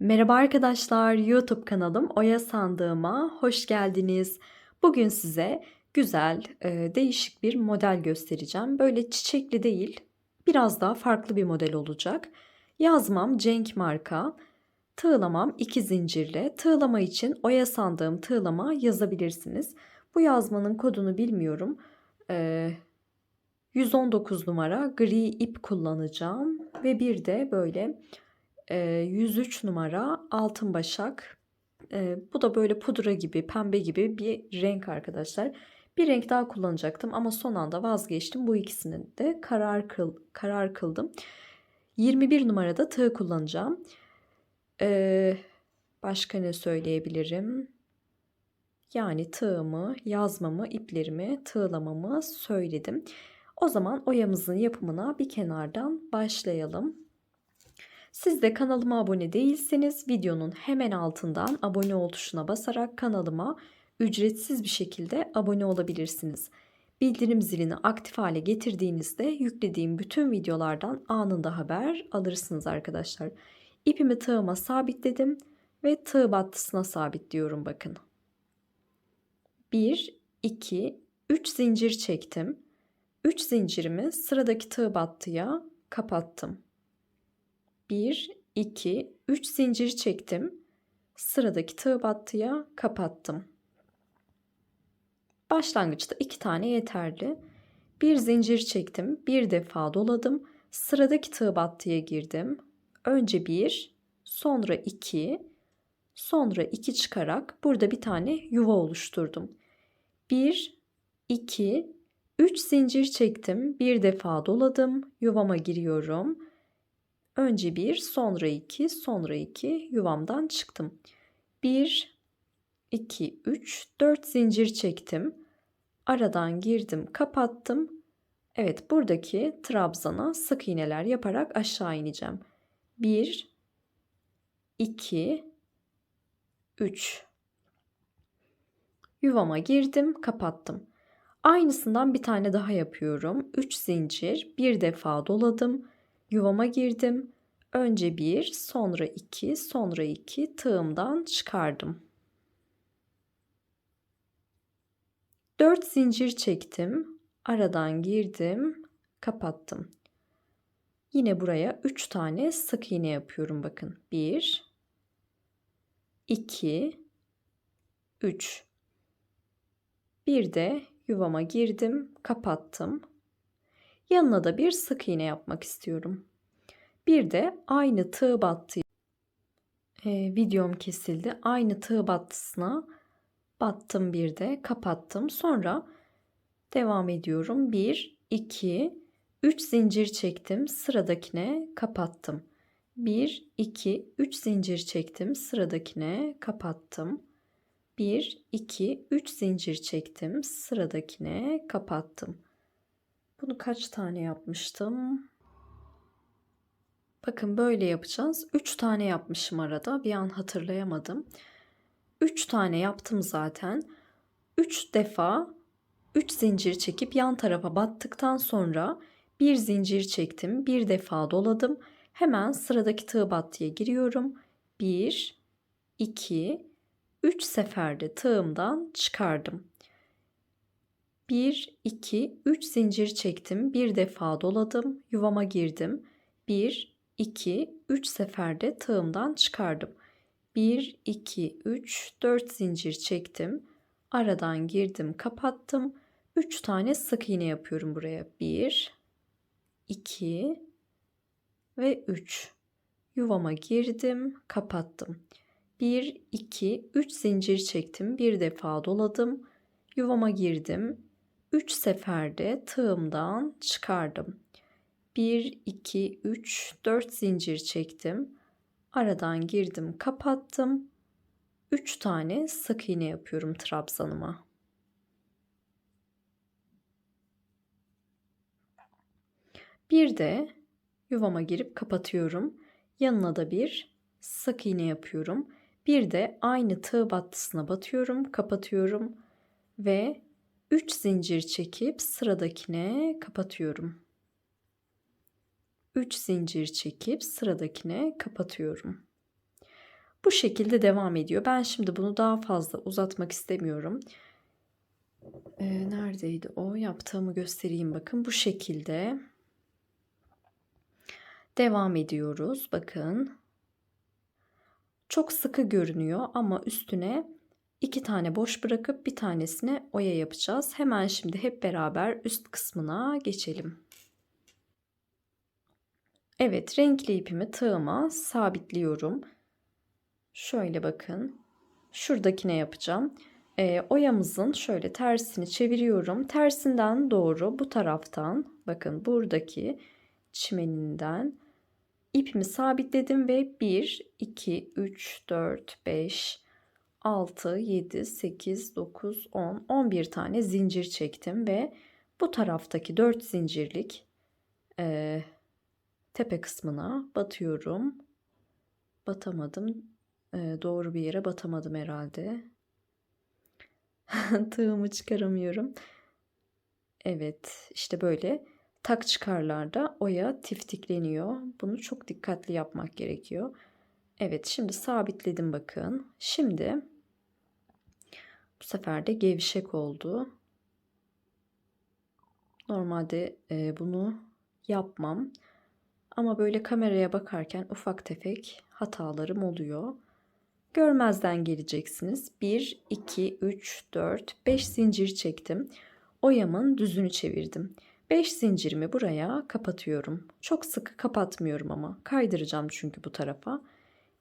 Merhaba arkadaşlar, YouTube kanalım Oya Sandığıma hoş geldiniz. Bugün size güzel, eee, değişik bir model göstereceğim. Böyle çiçekli değil, biraz daha farklı bir model olacak. Yazmam Cenk marka, tığlamam 2 zincirle. Tığlama için Oya Sandığım tığlama yazabilirsiniz. Bu yazmanın kodunu bilmiyorum. Eee 119 numara gri ip kullanacağım ve bir de böyle 103 numara altın başak. Bu da böyle pudra gibi, pembe gibi bir renk arkadaşlar. Bir renk daha kullanacaktım ama son anda vazgeçtim. Bu ikisini de karar kıl, karar kıldım. 21 numarada tığ kullanacağım. Eee, başka ne söyleyebilirim? Yani tığımı, yazmamı, iplerimi, tığlamamı söyledim. O zaman oyamızın yapımına bir kenardan başlayalım. Siz de kanalıma abone değilseniz videonun hemen altından abone ol tuşuna basarak kanalıma ücretsiz bir şekilde abone olabilirsiniz. Bildirim zilini aktif hale getirdiğinizde yüklediğim bütün videolardan anında haber alırsınız arkadaşlar. İpimi tığıma sabitledim ve tığ battısına sabitliyorum bakın. 1, 2, 3 zincir çektim. 3 zincirimi sıradaki tığ battıya kapattım. 1, 2, 3 zincir çektim. Sıradaki tığ battıya kapattım. Başlangıçta 2 tane yeterli. Bir zincir çektim. Bir defa doladım. Sıradaki tığ battıya girdim. Önce 1, sonra 2, sonra 2 çıkarak burada bir tane yuva oluşturdum. 1, 2, 3 zincir çektim. Bir defa doladım. Yuvama giriyorum. Önce bir, sonra iki, sonra iki yuvamdan çıktım. Bir, iki, üç, dört zincir çektim. Aradan girdim, kapattım. Evet, buradaki trabzana sık iğneler yaparak aşağı ineceğim. Bir, iki, üç. Yuvama girdim, kapattım. Aynısından bir tane daha yapıyorum. Üç zincir, bir defa doladım Yuvama girdim. Önce bir, sonra iki, sonra iki tığımdan çıkardım. Dört zincir çektim. Aradan girdim, kapattım. Yine buraya üç tane sık iğne yapıyorum bakın. Bir, iki, üç. Bir de yuvama girdim, kapattım. Yanına da bir sık iğne yapmak istiyorum. Bir de aynı tığ battı. Ee, videom kesildi. Aynı tığ battısına battım bir de kapattım. Sonra devam ediyorum. 1, 2, 3 zincir çektim. Sıradakine kapattım. 1, 2, 3 zincir çektim. Sıradakine kapattım. 1, 2, 3 zincir çektim. Sıradakine kapattım. Bunu kaç tane yapmıştım? Bakın böyle yapacağız. 3 tane yapmışım arada. Bir an hatırlayamadım. 3 tane yaptım zaten. 3 defa 3 zincir çekip yan tarafa battıktan sonra bir zincir çektim. Bir defa doladım. Hemen sıradaki tığ battıya giriyorum. 1 2 3 seferde tığımdan çıkardım. 1, 2, 3 zincir çektim. Bir defa doladım. Yuvama girdim. 1, 2, 3 seferde tığımdan çıkardım. 1, 2, 3, 4 zincir çektim. Aradan girdim, kapattım. 3 tane sık iğne yapıyorum buraya. 1, 2 ve 3. Yuvama girdim, kapattım. 1, 2, 3 zincir çektim. Bir defa doladım. Yuvama girdim. 3 seferde tığımdan çıkardım. 1, 2, 3, 4 zincir çektim. Aradan girdim, kapattım. 3 tane sık iğne yapıyorum trabzanıma. Bir de yuvama girip kapatıyorum. Yanına da bir sık iğne yapıyorum. Bir de aynı tığ battısına batıyorum, kapatıyorum ve 3 zincir çekip sıradakine kapatıyorum. 3 zincir çekip sıradakine kapatıyorum. Bu şekilde devam ediyor. Ben şimdi bunu daha fazla uzatmak istemiyorum. Ee, neredeydi o? Yaptığımı göstereyim bakın. Bu şekilde devam ediyoruz. Bakın. Çok sıkı görünüyor ama üstüne iki tane boş bırakıp bir tanesine oya yapacağız. Hemen şimdi hep beraber üst kısmına geçelim. Evet, renkli ipimi tığıma sabitliyorum. Şöyle bakın. Şuradakine yapacağım. E, oyamızın şöyle tersini çeviriyorum. Tersinden doğru bu taraftan bakın buradaki çimeninden ipimi sabitledim ve 1, 2, 3, 4, 5, 6, 7, 8, 9, 10, 11 tane zincir çektim ve bu taraftaki 4 zincirlik e, tepe kısmına batıyorum. Batamadım. E, doğru bir yere batamadım herhalde. Tığımı çıkaramıyorum. Evet, işte böyle tak çıkarlarda oya tiftikleniyor. Bunu çok dikkatli yapmak gerekiyor. Evet, şimdi sabitledim bakın. Şimdi bu sefer de gevşek oldu. Normalde e, bunu yapmam. Ama böyle kameraya bakarken ufak tefek hatalarım oluyor. Görmezden geleceksiniz. 1, 2, 3, 4, 5 zincir çektim. Oyamın düzünü çevirdim. 5 zincirimi buraya kapatıyorum. Çok sıkı kapatmıyorum ama kaydıracağım çünkü bu tarafa.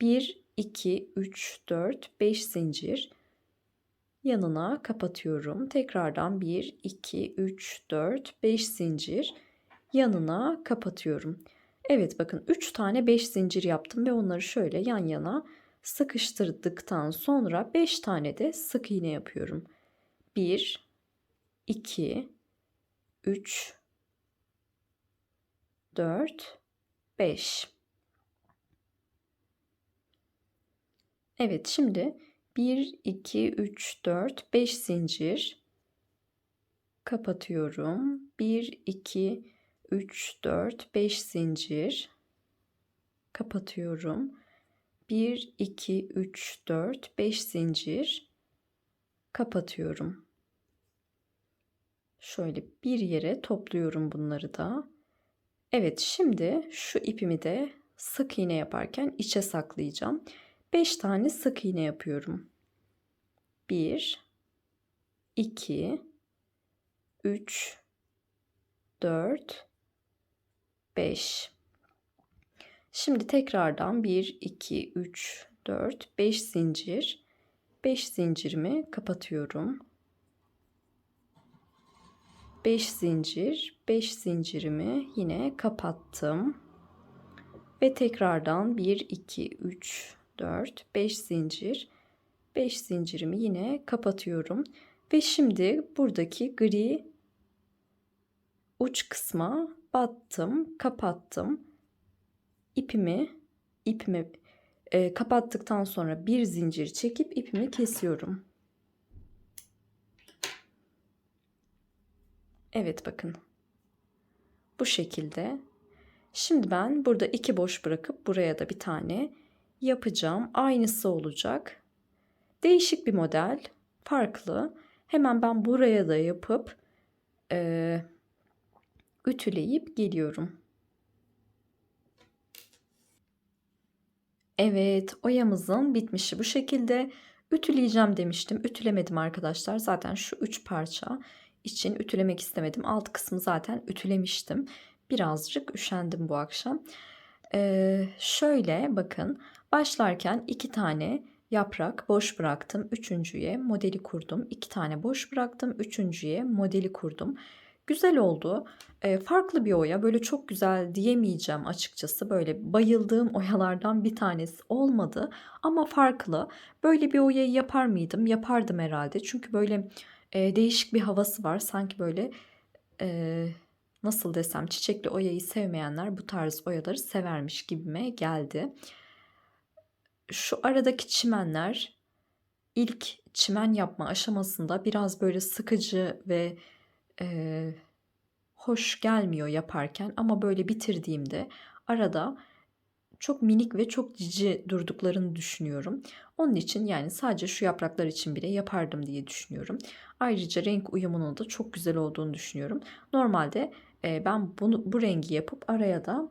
1, 2, 3, 4, 5 zincir yanına kapatıyorum. Tekrardan 1, 2, 3, 4, 5 zincir yanına kapatıyorum. Evet bakın 3 tane 5 zincir yaptım ve onları şöyle yan yana sıkıştırdıktan sonra 5 tane de sık iğne yapıyorum. 1 2 3 4 5 Evet şimdi 1 2 3 4 5 zincir kapatıyorum. 1 2 3 4 5 zincir kapatıyorum. 1 2 3 4 5 zincir kapatıyorum. Şöyle bir yere topluyorum bunları da. Evet şimdi şu ipimi de sık iğne yaparken içe saklayacağım. 5 tane sık iğne yapıyorum. 1 2 3 4 5 Şimdi tekrardan 1 2 3 4 5 zincir 5 zincirimi kapatıyorum. 5 zincir 5 zincirimi yine kapattım. Ve tekrardan 1 2 3 4 5 zincir 5 zincirimi yine kapatıyorum. Ve şimdi buradaki gri uç kısma battım, kapattım. İpimi ipimi e, kapattıktan sonra bir zincir çekip ipimi kesiyorum. Evet bakın. Bu şekilde. Şimdi ben burada iki boş bırakıp buraya da bir tane yapacağım. Aynısı olacak. Değişik bir model. Farklı. Hemen ben buraya da yapıp e, ütüleyip geliyorum. Evet, oyamızın bitmişi bu şekilde. Ütüleyeceğim demiştim. Ütülemedim arkadaşlar. Zaten şu üç parça için ütülemek istemedim. Alt kısmı zaten ütülemiştim. Birazcık üşendim bu akşam. Ee, şöyle bakın. Başlarken iki tane yaprak boş bıraktım. Üçüncüye modeli kurdum. İki tane boş bıraktım. Üçüncüye modeli kurdum. Güzel oldu. E, farklı bir oya. Böyle çok güzel diyemeyeceğim açıkçası. Böyle bayıldığım oyalardan bir tanesi olmadı. Ama farklı. Böyle bir oyayı yapar mıydım? Yapardım herhalde. Çünkü böyle e, değişik bir havası var. Sanki böyle e, nasıl desem çiçekli oyayı sevmeyenler bu tarz oyaları severmiş gibime geldi. Şu aradaki çimenler ilk çimen yapma aşamasında biraz böyle sıkıcı ve e, hoş gelmiyor yaparken ama böyle bitirdiğimde arada çok minik ve çok cici durduklarını düşünüyorum. Onun için yani sadece şu yapraklar için bile yapardım diye düşünüyorum. Ayrıca renk uyumunun da çok güzel olduğunu düşünüyorum. Normalde e, ben bunu bu rengi yapıp araya da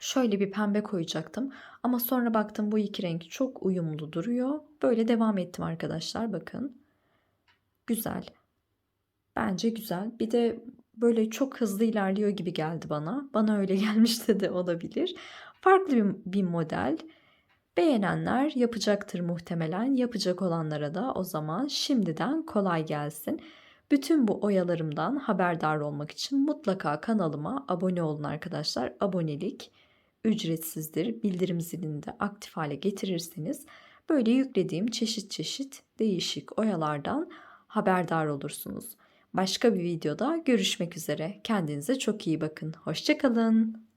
şöyle bir pembe koyacaktım. Ama sonra baktım bu iki renk çok uyumlu duruyor. Böyle devam ettim arkadaşlar bakın. Güzel. Bence güzel. Bir de böyle çok hızlı ilerliyor gibi geldi bana. Bana öyle gelmişti de olabilir. Farklı bir, bir model. Beğenenler yapacaktır muhtemelen. Yapacak olanlara da o zaman şimdiden kolay gelsin. Bütün bu oyalarımdan haberdar olmak için mutlaka kanalıma abone olun arkadaşlar. Abonelik ücretsizdir. Bildirim zilini de aktif hale getirirseniz böyle yüklediğim çeşit çeşit değişik oyalardan haberdar olursunuz. Başka bir videoda görüşmek üzere. Kendinize çok iyi bakın. Hoşçakalın.